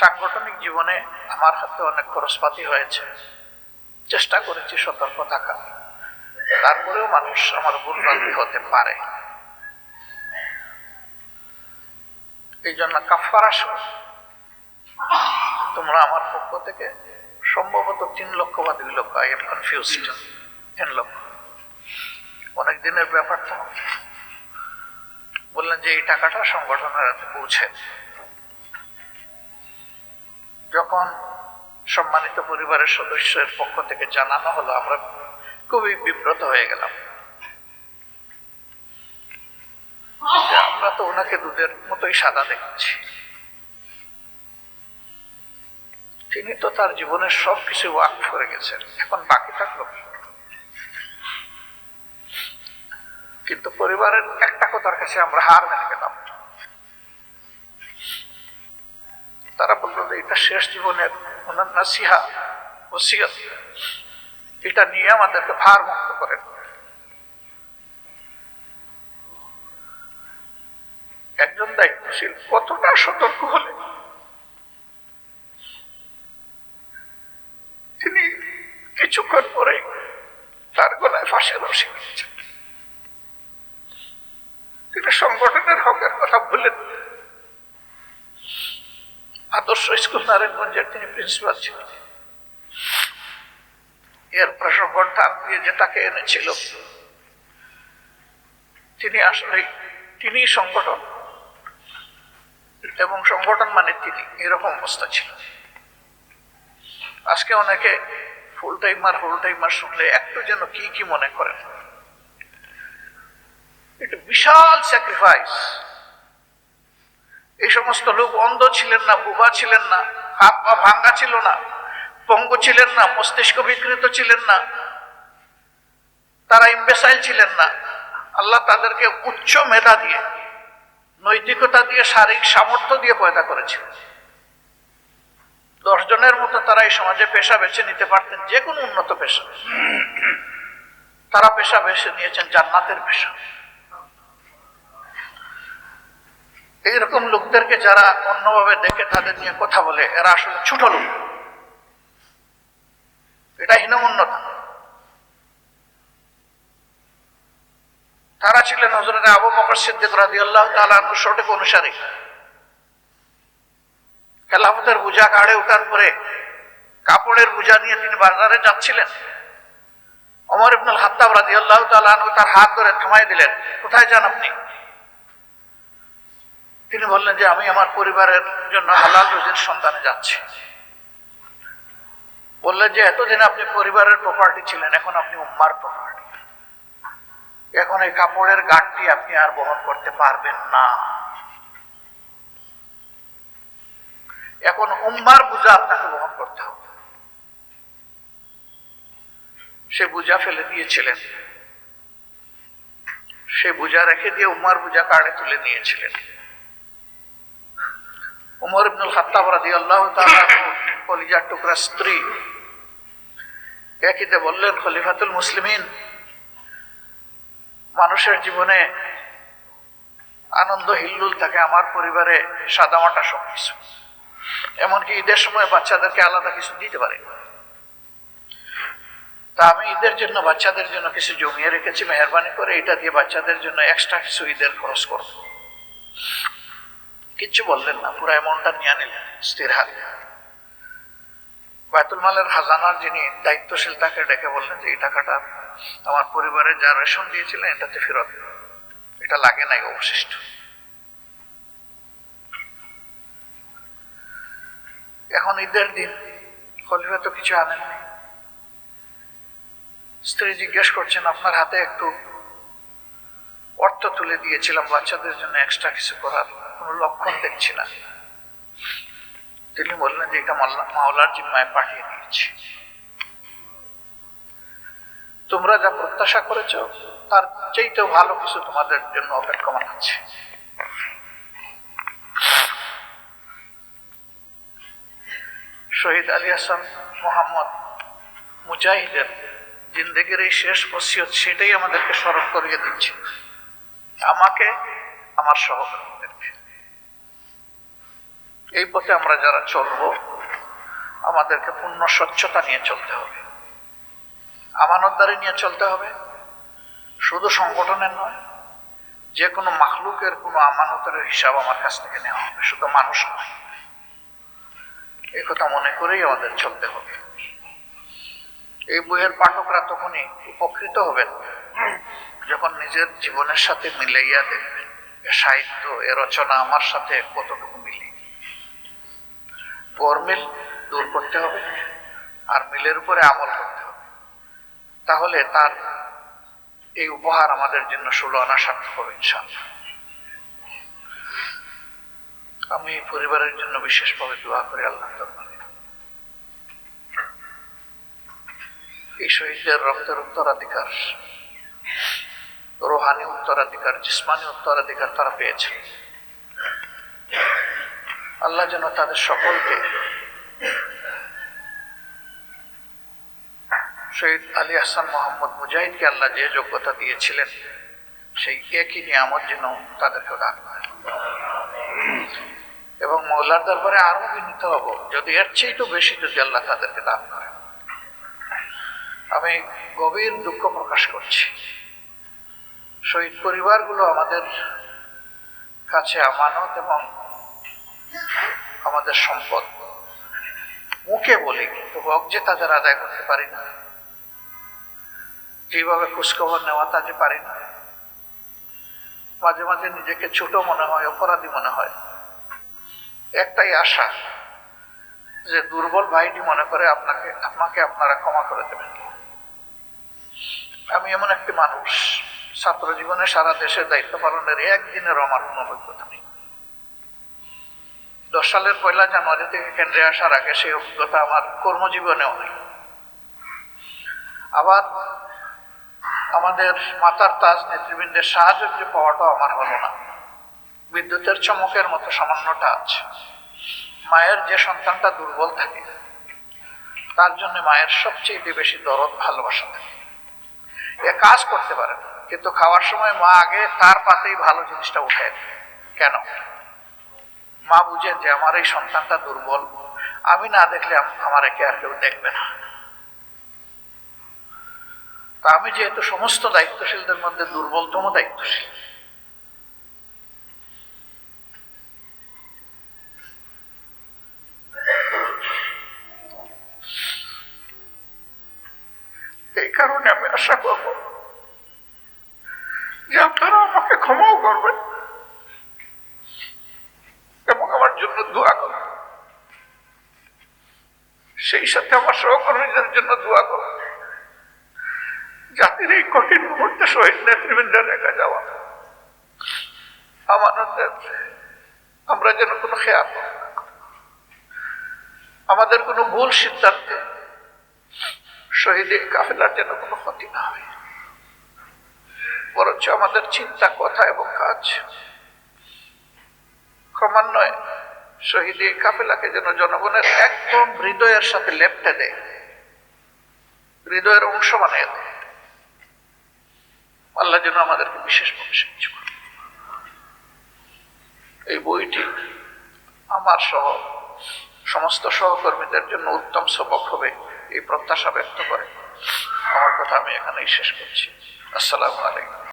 সাংগঠনিক জীবনে আমার হাতে অনেক খরচপাতি হয়েছে। চেষ্টা করেছি সতর্ক থাকা। তারপরেও মানুষ আমার ভুলভ্রান্তি হতে পারে। এই জন্য কাফারা সহ তোমরা আমার পক্ষ থেকে সম্ভবত তিন লক্ষ বা দুই লক্ষ আই এম কনফিউজড তিন লক্ষ। অনেক দিনের ব্যাপারটা। বললেন যে এই টাকাটা সংগঠনের হাতে পৌঁছে। যখন সম্মানিত পরিবারের সদস্যের পক্ষ থেকে জানানো হলো, আমরা খুবই বিব্রত হয়ে গেলাম। আমরা তো ওনাকে দুধের মতোই সাদা দেখছি। তিনি তো তার জীবনের সব কিছু ওয়াক করে গেছেন। এখন বাকি থাকল কিন্তু পরিবারের একটা কথার কাছে আমরা হার মেনে গেলাম তারা বলল যে এটা শেষ জীবনের ওনার নাসিহা, ওসিয়ত, এটা নিয়ে আমাদেরকে ভার মুক্ত করেন। একজন দায়িত্বশীল কতটা সতর্ক হলে তিনি কিছুক্ষণ পরে তার গলায় ফাঁসের রসি তিনি সংগঠনের হকের কথা ভুলেন। স্কুল নারায়ণগঞ্জের তিনি প্রিন্সিপাল ছিলেন এরপর সংগঠন দিয়ে যে তাকে এনেছিল, তিনি আসলে তিনি সংগঠন, এবং সংগঠন মানে তিনি, এরকম অবস্থা ছিল। আজকে অনেকে ফুল টাইমার ফুল টাইমার শুনলে একটু যেন কি কি মনে করেন। এটা বিশাল স্যাক্রিফাইস এই সমস্ত লোক অন্ধ ছিলেন না বুবা ছিলেন না, হাত পা ভাঙ্গা ছিল না, পঙ্গু ছিলেন না, মস্তিষ্ক বিকৃত ছিলেন না, তারা ইম্বেসাইল ছিলেন না। আল্লাহ তাদেরকে উচ্চ মেধা দিয়ে, নৈতিকতা দিয়ে, শারীরিক সামর্থ্য দিয়ে পয়দা করেছিলেন। দশ জনের মতো তারা এই সমাজে পেশা বেছে নিতে পারতেন, যে কোনো উন্নত পেশা। তারা পেশা বেছে নিয়েছেন জান্নাতের পেশা। এইরকম লোকদেরকে যারা অন্যভাবে দেখে তাদের নিয়ে কথা বলে, এরা আসলে ছোট লোক। এটা হীনমন্যতা। তারা ছিলেন হজরত আবু বকর সিদ্দিক রাজি আল্লাহ তালু সঠিক অনুসারী। খেলাফতের বোঝা কাড়ে ওঠার পরে কাপড়ের বোঝা নিয়ে তিনি বাজারে যাচ্ছিলেন। অমর ইবনুল হাত্তাব রাজি আল্লাহ তালু তার হাত ধরে থামাই দিলেন, কোথায় যান আপনি? তিনি বললেন যে, আমি আমার পরিবারের জন্য হালাল রুজির সন্ধানে যাচ্ছি। বললেন যে, এতদিন আপনি পরিবারের প্রপার্টি ছিলেন, এখন আপনি উম্মার প্রপার্টি এখন এই কাপড়ের গাঠটি আপনি আর বহন করতে পারবেন না। এখন উম্মার বোঝা আপনাকে বহন করতে হবে। সে বোঝা ফেলে দিয়েছিলেন। সে বোঝা রেখে দিয়ে উম্মার বোঝা কাড়ে তুলে নিয়েছিলেন। উমর ইবনুল খাত্তাব রাদিয়াল্লাহু তাআলা কলিজার টুকরা স্ত্রী। একইতে বললেন, খলিফাতুল মুসলিমিন, মানুষের জীবনে আনন্দ হিল্লুল থাকে, আমার পরিবারে সাদামাটা সব কিছু। এমনকি ঈদের সময় বাচ্চাদেরকে আলাদা কিছু দিতে পারে। তা আমি ঈদের জন্য বাচ্চাদের জন্য কিছু জমিয়ে রেখেছি, মেহরবানি করে এটা দিয়ে বাচ্চাদের জন্য এক্সট্রা কিছু ঈদের খরচ করব। কিচ্ছু বললেন না, পুরো অ্যামাউন্টটা নিয়ে নিলেন স্থির হাতে। বায়তুল মালের খাজানার যিনি দায়িত্বশীল, তাকে ডেকে বললেন যে, এই টাকাটা আমার পরিবারে যা রেশন দিয়েছিলেন, এটাতে ফেরত এটা লাগে নাই অবশিষ্ট। এখন ঈদের দিন, খলিফা তো কিছু আনেননি স্ত্রী জিজ্ঞেস করছেন, আপনার হাতে একটু অর্থ তুলে দিয়েছিলাম, বাচ্চাদের জন্য এক্সট্রা কিছু করার? কোনো লক্ষণ দেখছি না। তিনি বললেন যে এটা মাওলার জিম্মায় পাঠিয়ে দিয়েছি। তোমরা যা প্রত্যাশা করেছ, তার চাইতেও ভালো কিছু তোমাদের জন্য অপেক্ষমান আছে। শহীদ আলী হাসান মোহাম্মদ মুজাহিদের জিন্দগির এই শেষ বসিয়ত সেটাই আমাদেরকে স্মরণ করিয়ে দিচ্ছে। আমাকে, আমার সহকর্মীদেরকে। এই পথে আমরা যারা চলব, আমাদেরকে পূর্ণ স্বচ্ছতা নিয়ে চলতে হবে। আমানতদারি নিয়ে চলতে হবে। শুধু সংগঠনের নয়, যে কোনো মাখলুকের কোনো আমানতের হিসাব আমার কাছ থেকে নেওয়া হবে, শুধু মানুষ নয়। এই কথা মনে করেই আমাদের চলতে হবে। এই বইয়ের পাঠকরা তখনই উপকৃত হবেন, যখন নিজের জীবনের সাথে মিলাইয়া দেখবেন। সাহিত্য, এ রচনা আমার সাথে কতটুকু গরমিল দূর করতে হবে আর মিলের উপরে আমল করতে হবে। তাহলে তার এই উপহার আমাদের জন্য ষোলো আনা সার্থক হবে আমি পরিবারের জন্য বিশেষভাবে দোয়া করি, আল্লাহ দরবারে এই শহীদদের রক্তের উত্তরাধিকার, রোহানি উত্তরাধিকার, জিসমানি উত্তরাধিকার তারা পেয়েছে। আল্লাহ যেন তাদের সকলকে শহীদ আলী হাসান মোহাম্মদ মুজাহিদকে আল্লাহ যে যোগ্যতা দিয়েছিলেন, সেই একই নিয়ামত যেন তাদেরকে দান করে এবং মৌলার দরবারে আরও বিনীত হব, যদি এর চেয়ে তো বেশি যদি আল্লাহ তাদেরকে দান করে আমি গভীর দুঃখ প্রকাশ করছি। শহীদ পরিবারগুলো আমাদের কাছে আমানত এবং আমাদের সম্পদ। মুখে বলি, কিন্তু হক যে তাদের আদায় করতে পারি না। যেভাবে খোঁজখবর নেওয়া তা যে পারি না। মাঝে মাঝে নিজেকে ছোট মনে হয়, অপরাধী মনে হয়। একটাই আশা যে দুর্বল ভাইটি মনে করে আপনাকে আপনাকে আপনারা ক্ষমা করে দেবেন। আমি এমন একটি মানুষ, ছাত্র জীবনে সারা দেশের দায়িত্ব পালনের একদিনের আমার কোনো অভিজ্ঞতা নেই। দশ সালের পয়লা জানুয়ারি থেকে কেন্দ্রে আসার আগে সেই অভিজ্ঞতা আমার কর্মজীবনেও নেই। আবার আমাদের মাতার তাজ নেতৃবৃন্দের সাহায্য পাওয়াটাও আমার হলো না। বিদ্যুতের চমকের মতো সামান্যটা আছে মায়ের যে সন্তানটা দুর্বল থাকে, তার জন্য মায়ের সবচেয়ে বেশি দরদ, ভালোবাসা থাকে। এ কাজ করতে পারে কিন্তু খাওয়ার সময় মা আগে তার পাতেই ভালো জিনিসটা উঠে কেন? মা বুঝেন যে আমার এই সন্তানটা দুর্বল। আমি না দেখলে আমার একে আর কেউ দেখবে না। তা আমি যেহেতু সমস্ত দায়িত্বশীলদের মধ্যে দুর্বলতম দায়িত্বশীল এই কারণে আমি আশা করব যে আপনারা আমাকে ক্ষমাও করবেন এবং আমার জন্য দোয়া করবেন সেই সাথে আমার সহকর্মীদের জন্য দোয়া করবেন জাতির এই কঠিন মুহূর্তে শহীদ নেতৃবৃন্দের রেখে যাওয়া। আমাদের আমরা যেন কোনো খেয়াল আমাদের কোনো ভুল সিদ্ধান্তে শহীদের কাফেলার যেন কোনো ক্ষতি না হয়। বরঞ্চ আমাদের চিন্তা, কথা এবং কাজ ক্রমান্বয়ে শহীদ কাফেলাকে যেন জনগণের একদম হৃদয়ের সাথে লেপটে দেয়। হৃদয়ের অংশ বানিয়ে দেয়। আল্লাহ যেন আমাদেরকে এই বইটি আমার সহ সমস্ত সহকর্মীদের জন্য উত্তম সবক হবে এই প্রত্যাশা ব্যক্ত করে। আমার কথা আমি এখানেই শেষ করছি। আসসালামু আলাইকুম।